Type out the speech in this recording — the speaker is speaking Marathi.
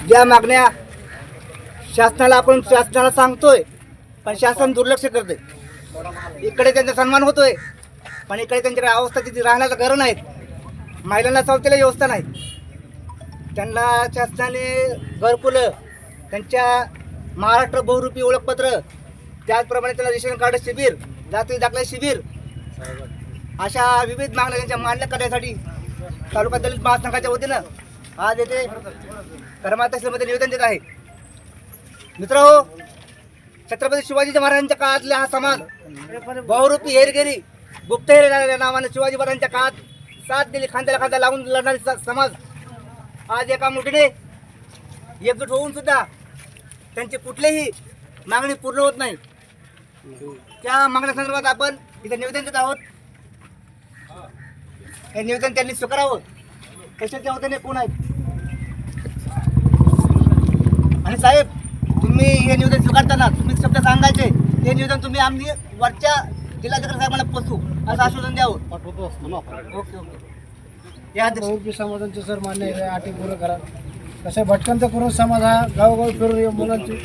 ज्या मागण्या शासनाला आपण शासनाला सांगतोय पण शासन दुर्लक्ष करते इकडे त्यांचा सन्मान होतोय पण इकडे त्यांच्याकडे अवस्था तिथे राहण्याचं घरं नाहीत. महिलांना चौथीला व्यवस्था नाही त्यांना शासनाने घरकुलं त्यांच्या महाराष्ट्र बहुरूपी ओळखपत्र त्याचप्रमाणे त्यांना रेशन कार्ड शिबिर जाती दाखला शिबिर अशा विविध मागण्या त्यांच्या मान्य करण्यासाठी तालुका दलित महासंघाच्या वतीनं आज येथे करमाळ तहसीलमध्ये निवेदन देत आहे. मित्र हो छत्रपती शिवाजी महाराजांच्या काळातला हा समाज बहुरूपी हेरगिरी गुप्तहेर या नावाने शिवाजी महाराजांच्या काळात साथ दिली खांद्याला खांदा लावून लढणारी समाज. आज एका मुठीने एकजूट होऊन सुद्धा त्यांची कुठलीही मागणी पूर्ण होत नाही. त्या मागण्यासंदर्भात आपण इथे निवेदन देत आहोत. हे निवेदन त्यांनी स्वीकारावं. कशाच्या वतीने कोण आहेत? आणि साहेब तुम्ही हे निवेदन स्वीकारताना तुम्ही शब्द सांगायचे ते निवेदन तुम्ही आम्ही वरच्या जिल्हाधिकारी साहेबांना पोचू असं आश्वासन द्यावं. पाठवतो असतो ना आपण. Okay okay. या समाजांचे सर मान्य आहे अटी पूर्ण करा कसं भटकंत करून समाज हा गावोगावी फिरून या मुलांची.